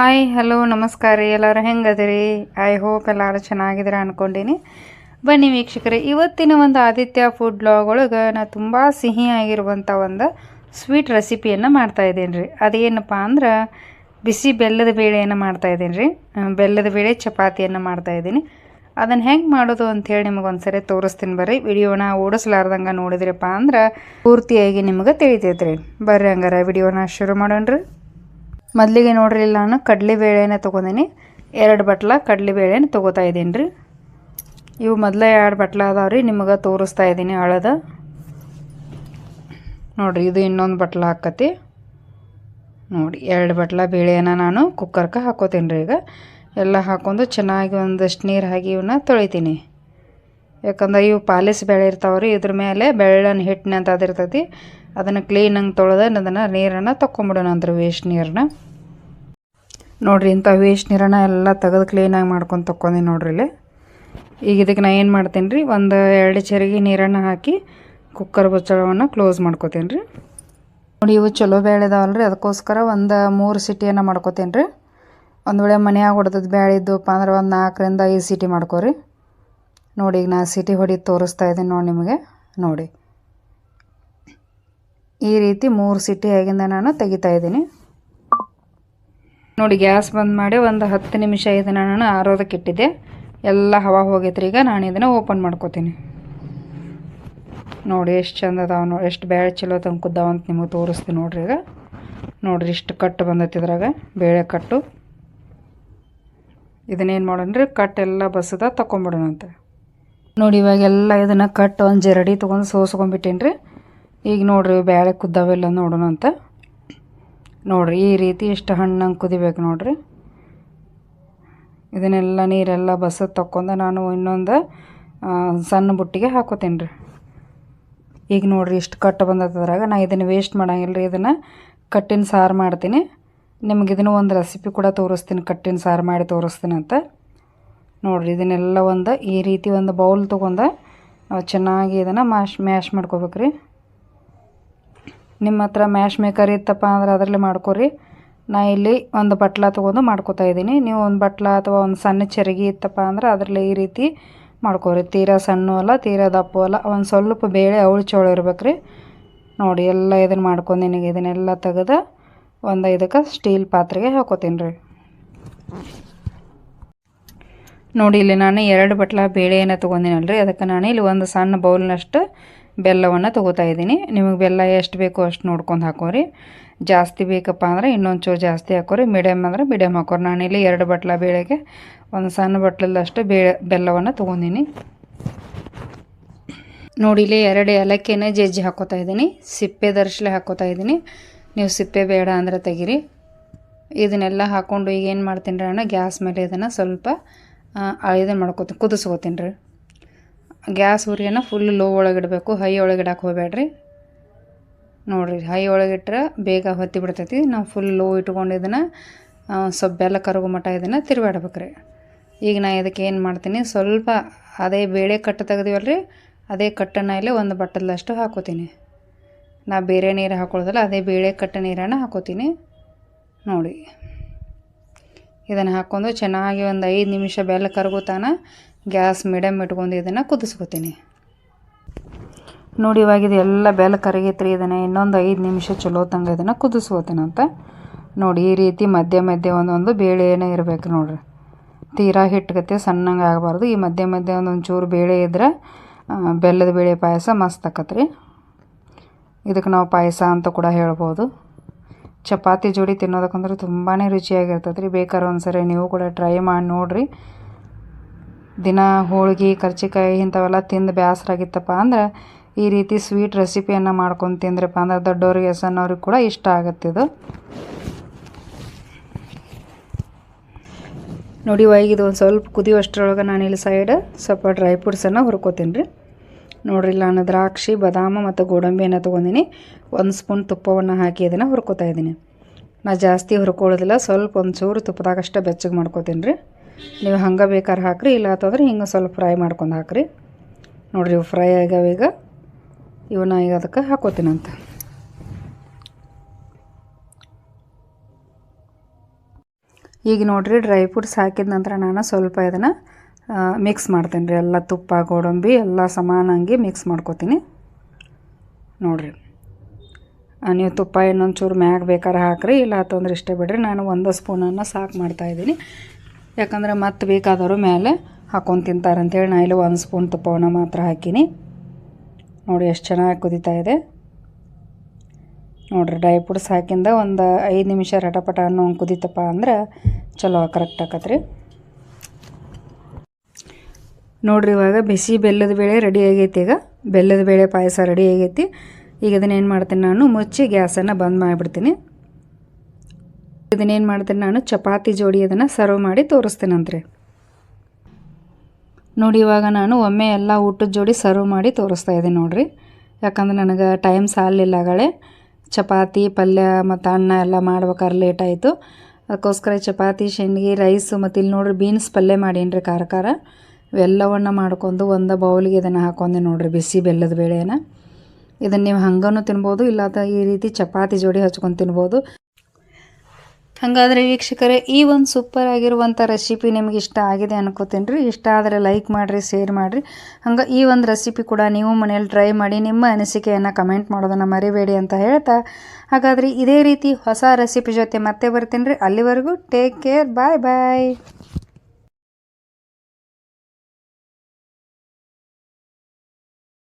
Hi hello ನಮಸ್ಕಾರ ರೀ. ಎಲ್ಲರೂ ಹೆಂಗದಿರಿ? ಐ ಹೋಪ್ ಎಲ್ಲರೂ ಚೆನ್ನಾಗಿದ್ದೀರ ಅಂದ್ಕೊಂಡೀನಿ ಬನ್ನಿ ವೀಕ್ಷಕರೇ, ಇವತ್ತಿನ ಒಂದು ಆದಿತ್ಯ ಫುಡ್ ಬ್ಲಾಗ್ ಒಳಗೆ ನಾ ತುಂಬ ಸಿಹಿಯಾಗಿರುವಂಥ ಒಂದು ಸ್ವೀಟ್ ರೆಸಿಪಿಯನ್ನು ಮಾಡ್ತಾಯಿದ್ದೀನಿ ರೀ. ಅದೇನಪ್ಪ ಅಂದ್ರೆ, ಬಿಸಿ ಬೆಲ್ಲದ ಬೇಳೆಯನ್ನು ಮಾಡ್ತಾಯಿದ್ದೀನಿ ರೀ. ಬೆಲ್ಲದ ಬೇಳೆ ಚಪಾತಿಯನ್ನು ಮಾಡ್ತಾಯಿದ್ದೀನಿ ಅದನ್ನು ಹೆಂಗೆ ಮಾಡೋದು ಅಂಥೇಳಿ ನಿಮಗೆ ಒಂದ್ಸರಿ ತೋರಿಸ್ತೀನಿ ಬರ್ರಿ. ವಿಡಿಯೋನ ಓಡಿಸ್ಲಾರ್ದಂಗೆ ನೋಡಿದ್ರಪ್ಪ ಅಂದ್ರೆ, ಪೂರ್ತಿಯಾಗಿ ನಿಮಗೆ ತಿಳಿತೈತೆ ರೀ ಬರ್ರಿ ಹಂಗಾರ ವಿಡಿಯೋನ ಶುರು ಮಾಡೋಣ ರೀ ಮೊದಲಿಗೆ ನೋಡ್ರಿ ಇಲ್ಲಿ ನಾನು ಕಡಲೆಬೇಳೆನ ತೊಗೊಂಡೀನಿ. ಎರಡು ಬಟ್ಲ ಕಡಲೆಬೇಳೆನ ತೊಗೋತಾ ಇದ್ದೀನಿ ರೀ. ಇವು ಮೊದಲೇ ಎರಡು ಬಟ್ಲ ಅದಾವೆ ರೀ ನಿಮಗೆ ತೋರಿಸ್ತಾ ಇದ್ದೀನಿ ಹಳದ. ನೋಡಿರಿ, ಇದು ಇನ್ನೊಂದು ಬಟ್ಲ ಹಾಕತಿ. ನೋಡಿ, ಎರಡು ಬಟ್ಲ ಬೇಳೆನ ನಾನು ಕುಕ್ಕರ್ಗೆ ಹಾಕೋತೀನಿ ರೀ ಈಗ. ಎಲ್ಲ ಹಾಕೊಂಡು ಚೆನ್ನಾಗಿ ಒಂದಷ್ಟು ನೀರು ಹಾಕಿ ಇವನ್ನ ತೊಳಿತೀನಿ. ಯಾಕಂದ್ರೆ ಇವು ಪಾಲಿಸ್ ಬೇಳೆ ಇರ್ತಾವೆ ರೀ ಇದ್ರ ಮೇಲೆ ಬೆಳ್ಳನ ಹಿಟ್ಟಿನಂತ ಅದಿರ್ತೈತಿ ಅದನ್ನು ಕ್ಲೀನಾಗಿ ತೊಳೆದ ಅದನ್ನು ನೀರನ್ನು ತೊಗೊಂಬಿಡೋಣ ಅಂದ್ರೆ ವೇಸ್ಟ್ ನೀರನ್ನ. ನೋಡಿರಿ ಇಂಥ ವೇಸ್ಟ್ ನೀರನ್ನು ಎಲ್ಲ ತೆಗೆದು ಕ್ಲೀನಾಗಿ ಮಾಡ್ಕೊಂಡು ತೊಗೊಂಡಿ ನೋಡ್ರಿ ಇಲ್ಲಿ. ಈಗ ಇದಕ್ಕೆ ನಾ ಏನು ಮಾಡ್ತೀನಿ ರೀ ಒಂದು ಎರಡು ಚರಿಗೆ ನೀರನ್ನು ಹಾಕಿ ಕುಕ್ಕರ್ ಬಚ್ಚಳವನ್ನು ಕ್ಲೋಸ್ ಮಾಡ್ಕೋತೀನಿ ರೀ ನೋಡಿ ಇವು ಚಲೋ ಬೇಳೆ ಇದಾವಲ್ಲ ರೀ ಅದಕ್ಕೋಸ್ಕರ ಒಂದು ಮೂರು ಸಿಟಿಯನ್ನು ಮಾಡ್ಕೋತೀನಿ ರೀ ಒಂದು ವೇಳೆ ಮನೆಯಾಗ ಹೊಡೆದದ್ದು ಬೇಳೆ ಅಂದ್ರೆ ಒಂದು ನಾಲ್ಕರಿಂದ ಐದು ಸಿಟಿ ಮಾಡ್ಕೋರಿ. ನೋಡಿ ಈಗ ನಾ ಸಿಟಿ ಹೊಡಿ ತೋರಿಸ್ತಾ ಇದ್ದೀನಿ ನೋಡಿ ನಿಮಗೆ, ನೋಡಿ. ಈ ರೀತಿ ಮೂರು ಸಿಟಿ ಆಗಿಂದ ನಾನು ತೆಗಿತಾ ಇದ್ದೀನಿ. ನೋಡಿ, ಗ್ಯಾಸ್ ಬಂದ್ ಮಾಡಿ ಒಂದು ಹತ್ತು ನಿಮಿಷ ಇದನ್ನು ನಾನು ಆರೋದಕ್ಕೆ ಇಟ್ಟಿದ್ದೆ. ಎಲ್ಲ ಹವಾ ಹೋಗೈತ್ರಿ, ಈಗ ನಾನು ಇದನ್ನು ಓಪನ್ ಮಾಡ್ಕೋತೀನಿ. ನೋಡಿ, ಎಷ್ಟು ಚಂದ ಅದಾವ ನೋಡಿ, ಎಷ್ಟು ಬೇಳೆ ಚಲೋ ತಂಕುದ್ದಾವ ಕುದ್ದಾವ ಅಂತ ನಿಮಗೆ ತೋರಿಸ್ತೀನಿ ನೋಡ್ರಿ ಈಗ. ನೋಡ್ರಿ, ಇಷ್ಟು ಕಟ್ಟು ಬಂದೈತಿ ಇದ್ರಾಗ, ಬೇಳೆ ಕಟ್ಟು. ಇದನ್ನೇನು ಮಾಡೋಣ್ರಿ ಕಟ್ಟೆಲ್ಲ ಬಸದ ತಗೊಂಬಿಡೋಣಂತೆ ನೋಡಿ, ಇವಾಗೆಲ್ಲ ಇದನ್ನು ಕಟ್ಟು ಒಂದು ಜರಡಿ ತೊಗೊಂಡು ಸೋಸ್ಕೊಂಡ್ಬಿಟ್ಟೇನ್ರಿ. ಈಗ ನೋಡ್ರಿ ಬೇಳೆ ಕುದ್ದಾವೆಲ್ಲ ನೋಡೋಣ ಅಂತ. ನೋಡ್ರಿ ಈ ರೀತಿ ಇಷ್ಟು ಹಣ್ಣಂಗೆ ಕುದಿಬೇಕು ನೋಡ್ರಿ. ಇದನ್ನೆಲ್ಲ ನೀರೆಲ್ಲ ಬಸ ತಕ್ಕೊಂಡು ನಾನು ಇನ್ನೊಂದು ಸಣ್ಣ ಬುಟ್ಟಿಗೆ ಹಾಕೋತೀನಿ ರೀ. ಈಗ ನೋಡ್ರಿ ಇಷ್ಟು ಕಟ್ಟು ಬಂದದ್ರಾಗ ನಾ ಇದನ್ನು ವೇಸ್ಟ್ ಮಾಡಂಗಿಲ್ಲ ರೀ ಇದನ್ನು ಕಟ್ಟಿನ ಸಾರು ಮಾಡ್ತೀನಿ. ನಿಮ್ಗೆ ಇದನ್ನು ಒಂದು ರೆಸಿಪಿ ಕೂಡ ತೋರಿಸ್ತೀನಿ, ಕಟ್ಟಿನ ಸಾರು ಮಾಡಿ ತೋರಿಸ್ತೀನಿ ಅಂತ. ನೋಡ್ರಿ ಇದನ್ನೆಲ್ಲ ಒಂದು ಈ ರೀತಿ ಒಂದು ಬೌಲ್ ತೊಗೊಂಡು ಚೆನ್ನಾಗಿ ಇದನ್ನು ಮ್ಯಾಶ್ ಮ್ಯಾಶ್ ಮಾಡ್ಕೋಬೇಕ್ರಿ. ನಿಮ್ಮ ಹತ್ರ ಮ್ಯಾಶ್ ಮೇಕರ್ ಇತ್ತಪ್ಪ ಅಂದ್ರೆ ಅದರಲ್ಲಿ ಮಾಡ್ಕೊರಿ ನಾ ಇಲ್ಲಿ ಒಂದು ಬಟ್ಲ ತೊಗೊಂಡು ಮಾಡ್ಕೋತಾ ಇದ್ದೀನಿ. ನೀವು ಒಂದು ಬಟ್ಲ ಅಥವಾ ಒಂದು ಸಣ್ಣ ಚರಗಿ ಇತ್ತಪ್ಪ ಅಂದ್ರೆ ಅದರಲ್ಲಿ ಈ ರೀತಿ ಮಾಡ್ಕೊರಿ ತೀರಾ ಸಣ್ಣ ಅಲ್ಲ, ತೀರಾ ದಪ್ಪು ಅಲ್ಲ, ಒಂದು ಸ್ವಲ್ಪ ಬೇಳೆ ಅವಳು ಚೋಳು ಇರ್ಬೇಕು ನೋಡಿ, ಎಲ್ಲ ಇದನ್ನು ಮಾಡ್ಕೊಂಡು ನಿನಗೆ ಇದನ್ನೆಲ್ಲ ತೆಗೆದು ಒಂದು ಇದಕ್ಕೆ ಸ್ಟೀಲ್ ಪಾತ್ರೆಗೆ ಹಾಕೋತೀನಿ ರೀ ನೋಡಿ, ಇಲ್ಲಿ ನಾನು ಎರಡು ಬಟ್ಲ ಬೇಳೆಯನ್ನು ತೊಗೊಂಡಿನಲ್ರಿ. ಅದಕ್ಕೆ ನಾನು ಇಲ್ಲಿ ಒಂದು ಸಣ್ಣ ಬೌಲ್ನಷ್ಟು ಬೆಲ್ಲವನ್ನು ತೊಗೋತಾ ಇದ್ದೀನಿ. ನಿಮಗೆ ಬೆಲ್ಲ ಎಷ್ಟು ಬೇಕೋ ಅಷ್ಟು ನೋಡ್ಕೊಂಡು ಹಾಕೋರಿ. ಜಾಸ್ತಿ ಬೇಕಪ್ಪ ಅಂದ್ರೆ ಇನ್ನೊಂದು ಚೂರು ಜಾಸ್ತಿ ಹಾಕೋರಿ. ಮೀಡಿಯಮ್ ಅಂದ್ರೆ ಮೀಡಿಯಮ್ ಹಾಕೋರಿ. ಇಲ್ಲಿ ಎರಡು ಬಟ್ಲ ಬೇಳೆಗೆ, ಒಂದು ಸಣ್ಣ ಬಟ್ಲದಷ್ಟು ಬೇಳೆ, ಬೆಲ್ಲವನ್ನು ತೊಗೊಂಡಿನಿ. ನೋಡಿ, ಇಲ್ಲಿ ಎರಡು ಏಲಕ್ಕಿನ ಜಜ್ಜಿ ಹಾಕೋತಾ ಇದ್ದೀನಿ. ಸಿಪ್ಪೆ ದರ್ಶಲೆ ಹಾಕೋತಾ ಇದ್ದೀನಿ. ನೀವು ಸಿಪ್ಪೆ ಬೇಡ ಅಂದರೆ ತೆಗೀರಿ. ಇದನ್ನೆಲ್ಲ ಹಾಕ್ಕೊಂಡು ಈಗ ಏನು ಮಾಡ್ತೀನಿ ರೀ ಅಣ್ಣ ಗ್ಯಾಸ್ ಮೇಲೆ ಇದನ್ನು ಸ್ವಲ್ಪ ಇದನ್ನು ಮಾಡ್ಕೋತೀನಿ, ಕುದಿಸ್ಕೋತೀನಿ ರೀ. ಗ್ಯಾಸ್ ಉರಿಯನ್ನು ಫುಲ್ ಲೋ ಒಳಗಿಡಬೇಕು. ಹೈ ಒಳಗಿಡಕ್ಕೆ ಹೋಗಬೇಡ್ರಿ. ನೋಡಿರಿ, ಹೈ ಒಳಗಿಟ್ರೆ ಬೇಗ ಹೊತ್ತಿ ಬಿಡ್ತೈತಿ ನಾವು ಫುಲ್ ಲೋ ಇಟ್ಕೊಂಡು ಇದನ್ನು ಸ್ವಲ್ಪ ಬೆಲ್ಲ ಕರಗು ಮಟ್ಟ ಇದನ್ನು ತಿರುಗಾಡ್ಬೇಕ್ರಿ. ಈಗ ನಾ ಇದಕ್ಕೆ ಏನು ಮಾಡ್ತೀನಿ, ಸ್ವಲ್ಪ ಅದೇ ಬೇಳೆ ಕಟ್ಟು ತೆಗ್ದೀವಲ್ಲ ರೀ ಅದೇ ಕಟ್ಟನ್ನು ಇಲ್ಲಿ ಒಂದು ಬಟ್ಟಲಷ್ಟು ಹಾಕೋತೀನಿ. ನಾ ಬೇರೆ ನೀರು ಹಾಕೊಳ್ಳೋದಲ್ಲ, ಅದೇ ಬೇಳೆ ಕಟ್ಟ ನೀರನ್ನು ಹಾಕೋತೀನಿ. ನೋಡಿ, ಇದನ್ನು ಹಾಕ್ಕೊಂಡು ಚೆನ್ನಾಗಿ ಒಂದು ಐದು ನಿಮಿಷ ಬೆಲ್ಲ ಕರಗುತ್ತಾನ ಗ್ಯಾಸ್ ಮೀಡಿಯಮ್ ಇಟ್ಕೊಂಡು ಇದನ್ನು ಕುದಿಸ್ಕೊತೀನಿ. ನೋಡಿ, ಇವಾಗ ಇದೆಲ್ಲ ಬೆಲ್ಲ ಕರಗೈತ್ರಿ, ಇದನ್ನು ಇನ್ನೊಂದು ಐದು ನಿಮಿಷ ಚಲೋ ತಂಗ ಇದನ್ನು ಅಂತ ನೋಡಿ, ಈ ರೀತಿ ಮಧ್ಯ ಮಧ್ಯ ಒಂದೊಂದು ಬೇಳೆ ಏನೋ ಇರಬೇಕು ನೋಡ್ರಿ. ತೀರಾ ಹಿಟ್ಟಗತ್ತೆ ಸಣ್ಣಂಗೆ ಆಗಬಾರ್ದು. ಈ ಮಧ್ಯ ಮಧ್ಯ ಒಂದೊಂದು ಚೂರು ಬೇಳೆ ಇದ್ರೆ ಬೆಲ್ಲದ ಬೇಳೆ ಪಾಯಸ ಮಸ್ತ್ ಆಕತ್ರಿ. ಇದಕ್ಕೆ ನಾವು ಪಾಯಸ ಅಂತ ಕೂಡ ಹೇಳ್ಬೋದು. ಚಪಾತಿ ಜೋಡಿ ತಿನ್ನೋದಕ್ಕಂದ್ರೆ ತುಂಬಾ ರುಚಿಯಾಗಿರ್ತದೆ ರೀ ಬೇಕಾದ್ರೆ ಒಂದ್ಸರಿ ನೀವು ಕೂಡ ಟ್ರೈ ಮಾಡಿ ನೋಡಿರಿ. ದಿನ ಹೋಳ್ಗೆ, ಕರ್ಚಿಕಾಯಿ ಇಂಥವೆಲ್ಲ ತಿಂದು ಬೇಸರಾಗಿತ್ತಪ್ಪ ಅಂದ್ರೆ ಈ ರೀತಿ ಸ್ವೀಟ್ ರೆಸಿಪಿಯನ್ನು ಮಾಡ್ಕೊಂಡು ತಿಂದ್ರಪ್ಪ ಅಂದ್ರೆ ದೊಡ್ಡವ್ರಿಗೆ ಸಣ್ಣವ್ರಿಗೆ ಕೂಡ ಇಷ್ಟ ಆಗುತ್ತಿದು ನೋಡಿ ಇದು ಒಂದು ಸ್ವಲ್ಪ ಕುದಿಯುವಷ್ಟರೊಳಗೆ ನಾನು ಇಲ್ಲಿ ಸೈಡ್ ಸ್ವಲ್ಪ ಡ್ರೈ ಫ್ರೂಟ್ಸನ್ನು ಹುರ್ಕೋತೀನಿ ರೀ ನೋಡ್ರಿ ನಾನು ದ್ರಾಕ್ಷಿ, ಬಾದಾಮ ಮತ್ತು ಗೋಡಂಬಿಯನ್ನು ತೊಗೊಂಡಿನಿ. ಒಂದು ಸ್ಪೂನ್ ತುಪ್ಪವನ್ನು ಹಾಕಿ ಅದನ್ನು ಹುರ್ಕೋತಾ ಇದ್ದೀನಿ ನಾ ಜಾಸ್ತಿ ಹುರ್ಕೊಳ್ಳೋದಿಲ್ಲ, ಸ್ವಲ್ಪ ಒಂದು ಚೂರು ತುಪ್ಪದಾಗಷ್ಟೇ ಬೆಚ್ಚಗೆ ಮಾಡ್ಕೋತೀನಿ ರೀ ನೀವು ಹಂಗೆ ಬೇಕಾದ್ರೆ ಹಾಕ್ರಿ, ಇಲ್ಲ ಅಂತಂದ್ರೆ ಹಿಂಗೆ ಸ್ವಲ್ಪ ಫ್ರೈ ಮಾಡ್ಕೊಂಡು ಹಾಕ್ರಿ. ನೋಡಿರಿ ಇವು ಫ್ರೈ ಆಗ್ಯಾವ ಈಗ. ಇವನ್ನ ಈಗ ಅದಕ್ಕೆ ಹಾಕೋತೀನಂತ ಈಗ ನೋಡಿರಿ ಡ್ರೈ ಫ್ರೂಟ್ಸ್ ಹಾಕಿದ ನಂತರ ನಾನು ಸ್ವಲ್ಪ ಇದನ್ನು ಮಿಕ್ಸ್ ಮಾಡ್ತೀನಿ ರೀ. ಎಲ್ಲ ತುಪ್ಪ, ಗೋಡಂಬಿ ಎಲ್ಲ ಸಮಾನಾಗಿ ಮಿಕ್ಸ್ ಮಾಡ್ಕೋತೀನಿ. ನೋಡಿರಿ. ನೀವು ತುಪ್ಪ ಇನ್ನೊಂದು ಚೂರು ಮ್ಯಾಗ ಬೇಕಾದ್ರೆ ಹಾಕ್ರಿ, ಇಲ್ಲ ಅಂತಂದ್ರೆ ಇಷ್ಟೇ ಬಿಡ್ರಿ. ನಾನು ಒಂದು ಸ್ಪೂನನ್ನು ಸಾಕು ಮಾಡ್ತಾಯಿದ್ದೀನಿ ಯಾಕಂದ್ರೆ ಮತ್ತೆ ಬೇಕಾದವರು ಮೇಲೆ ಹಾಕೊಂಡು ತಿಂತಾರೆ ಅಂತೇಳಿ ನಾನು ಇಲ್ಲಿ ಒಂದು ಸ್ಪೂನ್ ತುಪ್ಪವನ್ನು ಮಾತ್ರ ಹಾಕೀನಿ. ನೋಡಿ ಎಷ್ಟು ಚೆನ್ನಾಗಿ ಕುದೀತಾ ಇದೆ. ನೋಡಿರಿ ಡ್ರೈ ಫ್ರೂಟ್ಸ್ ಹಾಕಿಂದ ಒಂದು ಐದು ನಿಮಿಷ ರಟಪಟ ಅನ್ನೋ ಹಂಗೆ ಕುದಿತಪ್ಪ ಅಂದ್ರೆ ಚಲೋ ಕರೆಕ್ಟ್ ಆಕತ್ರಿ. ನೋಡ್ರಿ, ಇವಾಗ ಬಿಸಿ ಬೆಲ್ಲದ ಬೇಳೆ ರೆಡಿ ಆಗೈತಿ ಈಗ. ಬೆಲ್ಲದ ಬೇಳೆ ಪಾಯಸ ರೆಡಿ ಆಗೈತಿ. ಈಗ ಇದನ್ನೇನು ಮಾಡ್ತೀನಿ ನಾನು, ಮುಚ್ಚಿ ಗ್ಯಾಸನ್ನು ಬಂದ್ ಮಾಡಿಬಿಡ್ತೀನಿ. ಇದನ್ನೇನು ಮಾಡ್ತೀನಿ ನಾನು? ಚಪಾತಿ ಜೋಡಿ ಅದನ್ನು ಸರ್ವ್ ಮಾಡಿ ತೋರಿಸ್ತೀನಂತ್ರಿ ನೋಡಿ, ಇವಾಗ ನಾನು ಒಮ್ಮೆ ಎಲ್ಲ ಊಟದ ಜೋಡಿ ಸರ್ವ್ ಮಾಡಿ ತೋರಿಸ್ತಾ ಇದ್ದೀನಿ ನೋಡಿರಿ. ಯಾಕಂದ್ರೆ ನನಗೆ ಟೈಮ್ ಸಾಲಿಲ್ಲ ಆಗಳೆ ಚಪಾತಿ, ಪಲ್ಯ ಮತ್ತು ಅನ್ನ ಎಲ್ಲ ಮಾಡ್ಬೇಕಾದ್ರೆ ಲೇಟ್ ಆಯಿತು. ಅದಕ್ಕೋಸ್ಕರ ಚಪಾತಿ ಶೇಂಡ್ಗಿ ರೈಸು ಮತ್ತು ಇಲ್ಲಿ ನೋಡ್ರಿ ಬೀನ್ಸ್ ಪಲ್ಯ ಮಾಡೀನಿ ರೀ ಖಾರ ಖಾರ. ಇವೆಲ್ಲವನ್ನು ಮಾಡ್ಕೊಂಡು ಒಂದು ಬೌಲಿಗೆ ಇದನ್ನು ಹಾಕೊಂಡೆ ನೋಡ್ರಿ ಬಿಸಿ ಬೆಲ್ಲದ ಬೇಳೆನ ಇದನ್ನು ನೀವು ಹಂಗನೂ ತಿನ್ಬೋದು ಇಲ್ಲ ಈ ರೀತಿ ಚಪಾತಿ ಜೋಡಿ ಹಚ್ಕೊಂಡು ತಿನ್ಬೋದು. ಹಾಗಾದರೆ ವೀಕ್ಷಕರೇ, ಈ ಒಂದು ಸೂಪರ್ ಆಗಿರುವಂಥ ರೆಸಿಪಿ ನಿಮ್ಗೆ ಇಷ್ಟ ಆಗಿದೆ ಅನ್ಕೋತೀನಿ ರೀ ಇಷ್ಟ ಆದರೆ ಲೈಕ್ ಮಾಡಿರಿ ಶೇರ್ ಮಾಡಿರಿ. ಹಂಗೆ ಈ ಒಂದು ರೆಸಿಪಿ ಕೂಡ ನೀವು ಮನೇಲಿ ಟ್ರೈ ಮಾಡಿ ನಿಮ್ಮ ಅನಿಸಿಕೆಯನ್ನು ಕಮೆಂಟ್ ಮಾಡೋದನ್ನು ಮರಿಬೇಡಿ ಅಂತ ಹೇಳ್ತಾ, ಹಾಗಾದರೆ ಇದೇ ರೀತಿ ಹೊಸ ರೆಸಿಪಿ ಜೊತೆ ಮತ್ತೆ ಬರ್ತೀನಿ ರೀ ಅಲ್ಲಿವರೆಗೂ ಟೇಕ್ ಕೇರ್ ಬಾಯ್ ಬಾಯ್